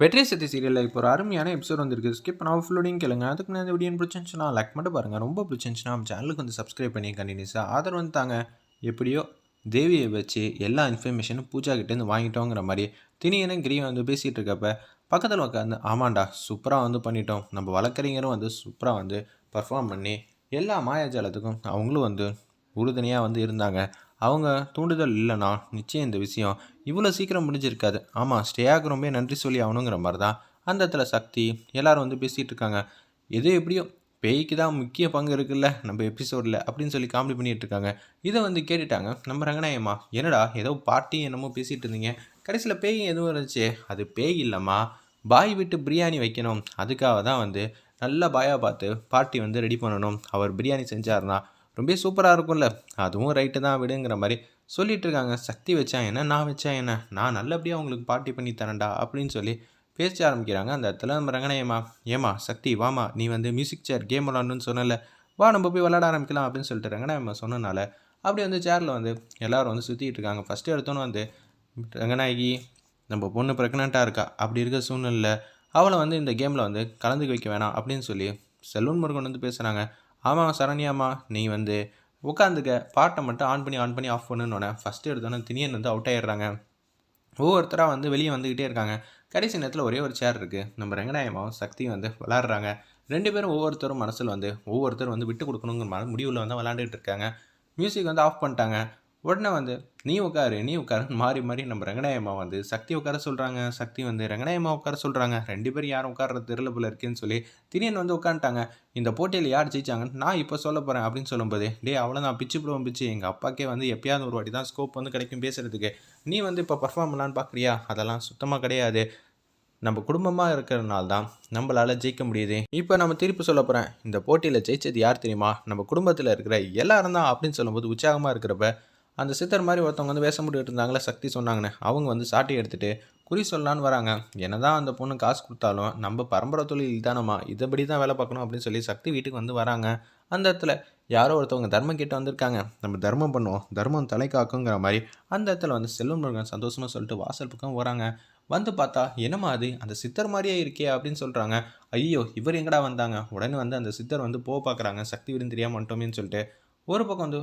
வெற்றி சக்தி சீரியலில் இப்போ ஒரு அருமையான எபிசோட் வந்திருக்கு. ஸ்கிப் பண்ணாமல் ஃபுல்லோடையும் கேளுங்க. அதுக்கு நான் இந்த வீடியோ பிடிச்சிருந்துச்சுன்னா லைக் மட்டும் பாருங்கள் ரொம்ப பிடிச்சிருந்துச்சுன்னா நம்ம சேனலுக்கு வந்து சப்ஸ்கிரைப் பண்ணி கண்டினியூஸாக ஆதரவு வந்து தாங்க. எப்படியோ தேவியை வச்சு எல்லா இன்ஃபர்மேஷனும் பூஜா கிட்டேருந்து வாங்கிட்டோங்கிற மாதிரி திணியனும் கிரியும் வந்து பேசிகிட்டு இருக்கப்ப பக்கத்தில் உட்காந்து ஆமாண்டா சூப்பராக வந்து பண்ணிட்டோம். நம்ம வழக்கறிஞரும் வந்து சூப்பராக வந்து பர்ஃபார்ம் பண்ணி எல்லா மாயாஜாலத்துக்கும் அவங்களும் வந்து உறுதுணையாக வந்து இருந்தாங்க. அவங்க தூண்டுதல் இல்லைனா நிச்சயம் இந்த விஷயம் இவ்வளோ சீக்கிரம் முடிஞ்சிருக்காது. ஆமாம் ஸ்டேயாக்கு ரொம்ப நன்றி சொல்லி ஆகணுங்கிற மாதிரி தான் அந்த இடத்துல சக்தி எல்லாரும் வந்து பேசிகிட்டு இருக்காங்க. எது எப்படியோ பேய்க்கு தான் முக்கிய பங்கு இருக்குல்ல நம்ம எபிசோடில் அப்படின்னு சொல்லி காமெடி பண்ணிகிட்டு இருக்காங்க. இதை வந்து கேட்டுட்டாங்க. நம்ம ரங்கநாயம்மா என்னடா ஏதோ பாட்டி என்னமோ பேசிகிட்டு இருந்தீங்க. கடைசியில் பேய் எதுவும் இருந்துச்சு. அது பேய் இல்லைம்மா. பாய் விட்டு பிரியாணி வைக்கணும். அதுக்காக தான் வந்து நல்ல பாயாக பார்த்து பாட்டி வந்து ரெடி பண்ணணும். அவர் பிரியாணி செஞ்சாருன்னா ரொம்ப சூப்பராக இருக்கும்ல. அதுவும் ரைட்டு தான் விடுங்கிற மாதிரி சொல்லிட்டு இருக்காங்க சக்தி வச்சா என்ன நான் வச்சா என்ன? நான் நல்லபடியாக உங்களுக்கு பார்ட்டி பண்ணி தரேன்டா அப்படின்னு சொல்லி பேச ஆரம்பிக்கிறாங்க. அந்த இடத்துல நம்ம ரங்கனையம்மா ஏமா சக்தி வாமா நீ வந்து மியூசிக் சேர் கேம் விளாடணும்னு சொன்னல வா நம்ம போய் விளாட ஆரம்பிக்கலாம் அப்படின்னு சொல்லிட்டு ரங்கநாயம்மா சொன்னனால அப்படி வந்து சேரில் வந்து எல்லோரும் வந்து சுற்றிட்டு இருக்காங்க ஃபஸ்ட்டு எடுத்தோன்னு வந்து ரங்கநாயகி நம்ம பொண்ணு ப்ரெக்னெண்ட்டாக இருக்கா? அப்படி இருக்க சூழ்நிலை அவளை வந்து இந்த கேமில் வந்து கலந்துக்க வைக்க வேணாம் அப்படின்னு சொல்லி செல்வன் முருகன் வந்து பேசுகிறாங்க ஆமாம் சரண்யாம்மா நீ வந்து உட்காந்துக்க. பாட்டை மட்டும் ஆன் பண்ணி ஆன் பண்ணி ஆஃப் பண்ணுன்னு ஃபஸ்ட்டு எடுத்தோன்னே திணியன் வந்து அவுட் ஆயிடுறாங்க. ஒவ்வொருத்தராக வந்து வெளியே வந்துக்கிட்டே இருக்காங்க. கடைசி நேரத்தில் ஒரே ஒரு சேர் இருக்குது நம்ம ரெங்கநாயமாவும் சக்தியும் வந்து விளாட்றாங்க ரெண்டு பேரும் ஒவ்வொருத்தரும் மனசில் வந்து ஒவ்வொருத்தரும் வந்து விட்டு கொடுக்கணுங்கிற முடிவில் வந்து விளாண்டுட்டு இருக்காங்க. மியூசிக் வந்து ஆஃப் பண்ணிட்டாங்க. உடனே வந்து நீ உட்காரு நீ உட்காரு. மாறி மாறி நம்ம ரங்கநாயம்மா வந்து சக்தி உட்கார சொல்கிறாங்க சக்தி வந்து ரங்கநாயம்மா உட்கார சொல்கிறாங்க ரெண்டு பேரும் யாரும் உட்கார்றது தெரியல போல இருக்குன்னு சொல்லி திடீர்னு வந்து உட்காந்துட்டாங்க இந்த போட்டியில் யார் ஜெயிச்சாங்கன்னு நான் இப்போ சொல்ல போகிறேன் அப்படின்னு சொல்லும்போது டே அவ்வளோதான் பிச்சு போடுவோம் பிச்சு. எங்கள் அப்பாக்கே வந்து எப்பயாவது ஒரு வாட்டி தான் ஸ்கோப் வந்து கிடைக்கும் பேசுகிறதுக்கு நீ வந்து இப்போ பர்ஃபார்ம் பண்ணலான்னு பார்க்குறியா அதெல்லாம் சுத்தமாக கிடையாது. நம்ம குடும்பமாக இருக்கிறதுனால தான் நம்மளால் ஜெயிக்க முடியுது. இப்போ நம்ம திருப்பி சொல்ல போகிறேன் இந்த போட்டியில் ஜெயிச்சது யார் தெரியுமா? நம்ம குடும்பத்தில் இருக்கிற எல்லாரும் தான். அப்படின்னு சொல்லும்போது உற்சாகமாக இருக்கிறப்ப அந்த சித்தர் மாதிரி ஒருத்தவங்க வந்து வேஷம் போட்டுக்கிட்டு இருந்தாங்களே சக்தி சொன்னாங்கன்னு அவங்க வந்து சாட்டி எடுத்துகிட்டு குறி சொல்லலான்னு வராங்க. என்ன தான் அந்த பொண்ணு காசு கொடுத்தாலும் நம்ம பரம்பரை தொழில் இதானம்மா. இதைப்படி தான் வேலை பார்க்கணும் அப்படின்னு சொல்லி சக்தி வீட்டுக்கு வந்து வராங்க. அந்த இடத்துல யாரோ ஒருத்தவங்க தர்மம் கேட்டு வந்திருக்காங்க. நம்ம தர்மம் பண்ணுவோம். தர்மம் தலை காக்குங்கிற மாதிரி. அந்த இடத்துல வந்து செல்வம் முருகன் சந்தோஷமாக சொல்லிட்டு வாசல் பக்கம் வராங்க வந்து பார்த்தா என்னம்மா அது? அந்த சித்தர் மாதிரியே இருக்கே அப்படின்னு சொல்கிறாங்க ஐயோ இவர் எங்கடா வந்தாங்க? உடனே வந்து அந்த சித்தர் வந்து போக பார்க்குறாங்க. சக்தி விருந்து தெரியாமல் வந்துட்டோமேன்னு சொல்லிட்டு ஒரு பக்கம் வந்து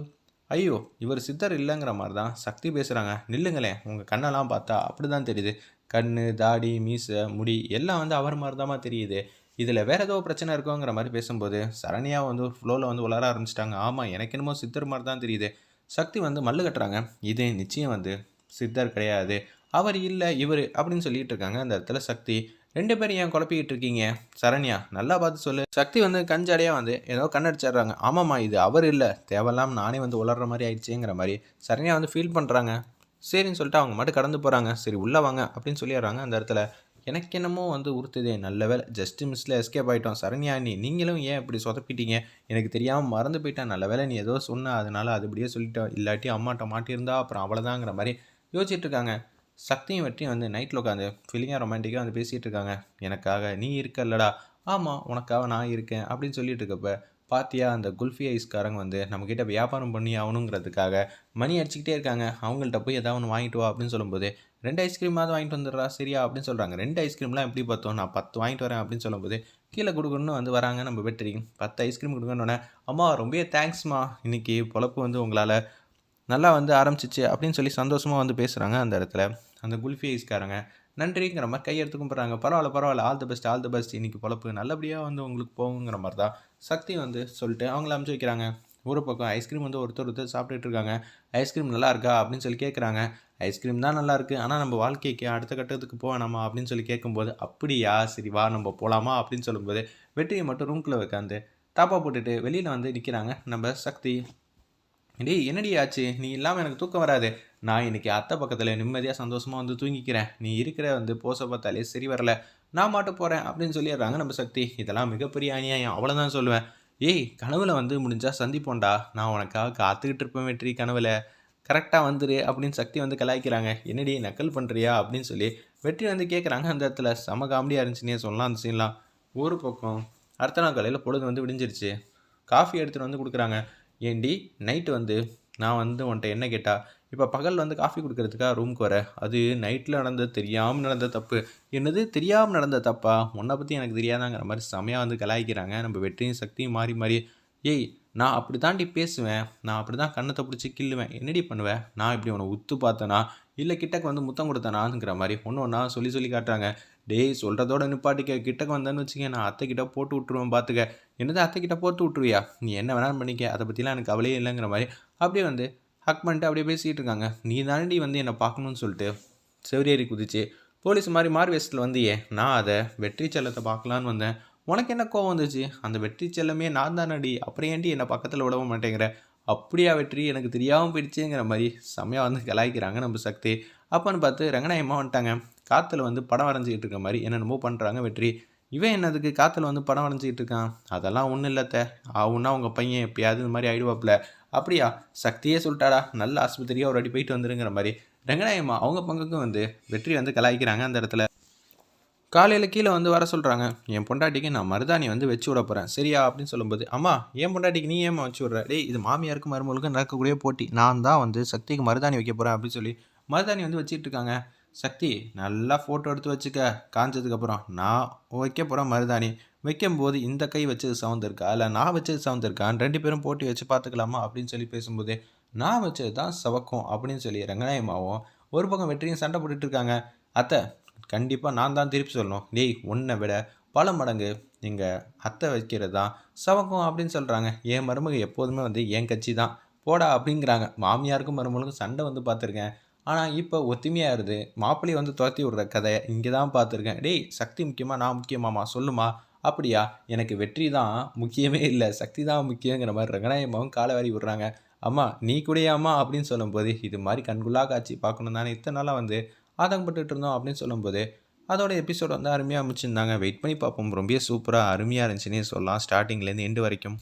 ஐயோ இவர் சித்தர் இல்லைங்கிற மாதிரி தான் சக்தி பேசுகிறாங்க நில்லுங்களேன் உங்கள் கண்ணெல்லாம் பார்த்தா அப்படி தான் தெரியுது. கண் தாடி மீசை முடி எல்லாம் வந்து அவர் மாதிரி தான் தெரியுது. இதில் வேறு ஏதோ பிரச்சனை இருக்கோங்கிற மாதிரி பேசும்போது சரணியாக வந்து ஃப்ளோவில் வந்து உலர ஆரம்பிச்சிட்டாங்க. ஆமாம் எனக்கு என்னமோ சித்தர் மாதிரி தான் தெரியுது. சக்தி வந்து மல்லு கட்டுறாங்க. இது நிச்சயம் வந்து சித்தர் கிடையாது. அவர் இல்லை இவர் அப்படின்னு சொல்லிட்டு இருக்காங்க. அந்த இடத்துல சக்தி ரெண்டு பேரும் ஏன் குழப்பிக்கிட்டு இருக்கீங்க? சரண்யா நல்லா பார்த்து சொல்லு. சக்தி வந்து கஞ்சடையாக வந்து ஏதோ கண்ணடிச்சிடுறாங்க. ஆமாம்மா இது அவர் இல்லை. தேவையில்லாம நானே வந்து உளர்ற மாதிரி ஆயிடுச்சுங்கிற மாதிரி சரண்யா வந்து ஃபீல் பண்ணுறாங்க சரின்னு சொல்லிட்டு அவங்க மட்டும் கடந்து போகிறாங்க சரி உள்ளே வாங்க அப்படின்னு சொல்லிடுறாங்க அந்த இடத்துல. எனக்கு என்னமோ வந்து உறுத்துதே நல்ல வேலை ஜஸ்ட் மிஸ்ல எஸ்கேப் ஆகிட்டோம் சரண்யா நீ நீங்களும் ஏன் இப்படி சொதப்பிட்டீங்க? எனக்கு தெரியாமல் மறந்து போயிட்டேன் நல்ல வேலை நீ ஏதோ சொன்ன. அதனால அது இப்படியே சொல்லிட்டோம் இல்லாட்டி அம்மாட்ட மாட்டியிருந்தா அப்புறம் அவ்வளோதாங்கிற மாதிரி யோசிச்சுட்டு இருக்காங்க. சக்தியும் வெற்றியும் வந்து நைட்டில் உட்காந்து ஃபீலிங்காக ரொமான்டிக்காக வந்து பேசிகிட்டு இருக்காங்க எனக்காக நீ இருக்கல்லடா. ஆமாம் உனக்காக நான் இருக்கேன் அப்படின்னு சொல்லிட்டு இருக்கப்ப பாத்தியா அந்த குல்ஃபி ஐஸ்காரங்க வந்து நம்மக்கிட்ட வியாபாரம் பண்ணி ஆகணுங்கிறதுக்காக மணி அடிச்சுக்கிட்டே இருக்காங்க. அவங்கள்ட்ட போய் எதாவது ஒன்று வாங்கிட்டு வா அப்படின்னு சொல்லும்போது ரெண்டு ஐஸ்கிரீமாவது வாங்கிட்டு வந்துடுறா சரியா? அப்படின்னு சொல்கிறாங்க ரெண்டு ஐஸ்கிரீம்லாம் எப்படி பார்த்தோம்? நான் பத்து வாங்கிட்டு வரேன். அப்படின்னு சொல்லும்போது கீழே கொடுக்கணும்னு வந்து வராங்க நம்ம வெற்றி. பத்து ஐஸ்கிரீம் கொடுக்கணுன்னே அம்மா ரொம்ப தேங்க்ஸ்மா இன்றைக்கி பொழப்பு வந்து உங்களால் நல்லா வந்து ஆரம்பிச்சிச்சு. அப்படின்னு சொல்லி சந்தோஷமாக வந்து பேசுகிறாங்க அந்த இடத்துல. அந்த குல்ஃபி ஐஸ்காரங்க. நன்றிங்கிற மாதிரி கையெடுத்து கும்பிட்றாங்க. பரவாயில்ல பரவாயில்ல. All the best all the best இன்றைக்கி பொழப்பு. நல்லபடியாக வந்து உங்களுக்கு போகுங்கிற மாதிரி தான் சக்தி வந்து சொல்லிட்டு அவங்கள அமுச்சு வைக்கிறாங்க. ஒரு பக்கம் ஐஸ்கிரீம் வந்து ஒருத்தர் ஒருத்தர் சாப்பிட்டுட்டு இருக்காங்க. ஐஸ்கிரீம் நல்லா இருக்கா அப்படின்னு சொல்லி கேட்குறாங்க. ஐஸ்கிரீம் தான் நல்லா இருக்குது ஆனால் நம்ம வாழ்க்கைக்கு அடுத்த கட்டத்துக்கு போவேணாமா அப்படின்னு சொல்லி கேட்கும்போது அப்படியா சரி வா நம்ம போகலாமா அப்படின்னு சொல்லும்போது வெற்றியை மட்டும் ரூம்குள்ளே வைக்காந்து தாப்பா போட்டுட்டு வெளியில் வந்து நிற்கிறாங்க நம்ம சக்தி. டேய் என்னடி ஆச்சு? நீ இல்லாமல் எனக்கு தூக்கம் வராது. நான் இன்னைக்கு அத்தை பக்கத்தில் நிம்மதியாக சந்தோஷமாக வந்து தூங்கிக்கிறேன். நீ இருக்கிற வந்து போச பார்த்தாலே சரி வரல. நான் மாட்ட போகிறேன் அப்படின்னு சொல்லிடுறாங்க நம்ம சக்தி. இதெல்லாம் மிகப்பெரிய அநியாயம். அவ்வளோதான் சொல்லுவேன். ஏய் கனவுல வந்து முடிஞ்சால் சந்திப்போண்டா நான் உனக்காக காத்துக்கிட்டு இருப்பேன் வெற்றி கனவுல. கரெக்டாக வந்துரு அப்படின்னு சக்தி வந்து கலாய்க்கிறாங்க. என்னடி நக்கல் பண்ணுறியா அப்படின்னு சொல்லி வெற்றி வந்து கேட்குறாங்க அந்த இடத்துல செம காமெடியாக இருந்துச்சுன்னே சொல்லலாம் அந்த சீன்லாம் ஒரு பக்கம் அடுத்த நாள் காலையில் பொழுது வந்து விடிஞ்சிருச்சு. காஃபி எடுத்துகிட்டு வந்து கொடுக்குறாங்க. ஏண்டி நைட்டு வந்து நான் வந்து உன்ட்ட என்ன கேட்டால் இப்போ பகல் வந்து காஃபி கொடுக்கறதுக்காக ரூமுக்கு வர? அது நைட்டில் நடந்த தெரியாமல் நடந்த தப்பு. என்னது? தெரியாமல் நடந்த தப்பா? உன்னை பற்றி எனக்கு தெரியாதாங்கிற மாதிரி செமையாக வந்து கலாய்க்கிறாங்க. நம்ம வெற்றியும் சக்தியும் மாறி மாறி. ஏய் நான் அப்படி தாண்டி பேசுவேன். நான் அப்படி தான் கண்ணத்தை பிடிச்சி கில்லுவேன் என்னடி பண்ணுவேன் நான் இப்படி உன்னை உத்து பார்த்தேனா? இல்லை கிட்டக்கு வந்து முத்தம் கொடுத்தனாங்கிற மாதிரி ஒன்று ஒன்றா சொல்லி சொல்லி காட்டுறாங்க. டேய் சொல்கிறதோட நிப்பாட்டிக்க கிட்டக்கு வந்தேன்னு வச்சுக்க நான் அத்தைக்கிட்ட போட்டு விட்ருவேன் பார்த்துக்க என்னது அத்தைக்கிட்ட போட்டு விட்ருவியா நீ என்ன வேணாலும் பண்ணிக்க அதை பற்றிலாம் எனக்கு கவலையே இல்லைங்கிற மாதிரி அப்படியே வந்து ஹக் பண்ணிட்டு அப்படியே பேசிகிட்டு இருக்காங்க. நீ தாண்டி வந்து என்னை பார்க்கணும்னு சொல்லிட்டு செவரேறி குதிச்சு போலீஸ் மாதிரி மாறு வேஷத்தில் வந்து ஏன் நான் அதை வெற்றி செல்லத்தை பார்க்கலான்னு வந்தேன். உனக்கு என்ன கோவம் வந்துச்சு? அந்த வெற்றி செல்லமே நான் தானடி அப்புறம் ஏன்டி என்னை பக்கத்தில் விடவும் மாட்டேங்கிற? அப்படியா வெற்றி? எனக்கு தெரியாமல் போயிடுச்சுங்கிற மாதிரி செம்மையாக வந்து கலாய்க்கிறாங்க நம்ம சக்தி. அப்போன்னு பார்த்து ரங்கநாயகமாக வந்துட்டாங்க. காற்றுல வந்து படம் வரைஞ்சிக்கிட்டு இருக்க மாதிரி என்னென்னமோ பண்ணுறாங்க வெற்றி. இவன் என்னதுக்கு காற்றுல வந்து படம் வரைஞ்சிக்கிட்டு இருக்கான்? அதெல்லாம் ஒன்றும் இல்லைத்த ஆகுன்னா உங்கள் பையன் எப்பயாவது இந்த மாதிரி ஆயிடுவாப்புல. அப்படியா? சக்தியே சொல்லிட்டாடா. நல்ல ஆஸ்பத்திரியாக ஒரு அடி போயிட்டு வந்துருங்கிற மாதிரி. ரங்கநாயகம்மா அவங்க பங்குக்கும் வந்து வெற்றி வந்து கலாய்க்கிறாங்க அந்த இடத்துல. காலையில் கீழே வந்து வர சொல்கிறாங்க என் பொண்டாட்டிக்கு நான் மருதாணி வந்து வச்சு விட போகிறேன் சரியா? அப்படின்னு சொல்லும்போது அம்மா என் பொண்டாட்டிக்கு நீ ஏமா வச்சு விட்ற? டேய் இது மாமியாருக்கு மருமகளுக்கு நடக்கக்கூடிய போட்டி. நான் தான் வந்து சக்திக்கு மருதாணி வைக்க போகிறேன் அப்படின்னு சொல்லி மருதாணி வந்து வச்சுட்டு இருக்காங்க. சக்தி நல்லா ஃபோட்டோ எடுத்து வச்சுக்க. காஞ்சதுக்கப்புறம் நான் வைக்க போகிறேன் மருதாணி. வைக்கும்போது இந்த கை வச்சது சவுண்ட் இருக்கா? இல்லை நான் வச்சது சவுண்ட் இருக்கான்னு ரெண்டு பேரும் போட்டி வச்சு பார்த்துக்கலாமா? அப்படின்னு சொல்லி பேசும்போது நான் வச்சது தான் சவக்கும் அப்படின்னு சொல்லி ரங்கநாயமாவும் ஒரு பக்கம் வெற்றியும் சண்டை போட்டுட்டு இருக்காங்க. அத்தை கண்டிப்பாக நான் தான் திருப்பி சொல்லணும். டேய் உன்னை விட பல மடங்கு நீங்கள் அத்தை வைக்கிறது தான் சவக்கம் அப்படின்னு சொல்கிறாங்க என் மருமக எப்போதுமே வந்து என் கட்சி தான். போடா அப்படிங்கிறாங்க. மாமியாருக்கும் மருமகளுக்கும் சண்டை வந்து பார்த்துருக்கேன். ஆனால் இப்போ ஒத்துமையாக இருது மாப்பிள்ளையை வந்து துரத்தி விடுற கதையை இங்கே தான் பார்த்துருக்கேன். டேய் சக்தி முக்கியமாக நான் முக்கியமாமா சொல்லுமா அப்படியா? எனக்கு வெற்றி தான் முக்கியமே இல்லை. சக்தி தான் முக்கியங்கிற மாதிரி ரங்கநாயகமாவும் காலை வாரி விடுறாங்க. அம்மா நீ கூடயாமா அப்படின்னு சொல்லும்போது இது மாதிரி கண்குள்ளா காட்சி பார்க்கணும் தானே இத்தனை நாளாக வந்து ஆதங்கப்பட்டுட்டு இருந்தோம் அப்படின்னு சொல்லும்போது அதோட எபிசோட் வந்து அருமையாக அமைச்சிருந்தாங்க வெயிட் பண்ணி பார்ப்போம். ரொம்ப சூப்பராக அருமையாக இருந்துச்சுன்னே சொல்லலாம். ஸ்டார்டிங்லேருந்து எண்டு வரைக்கும்.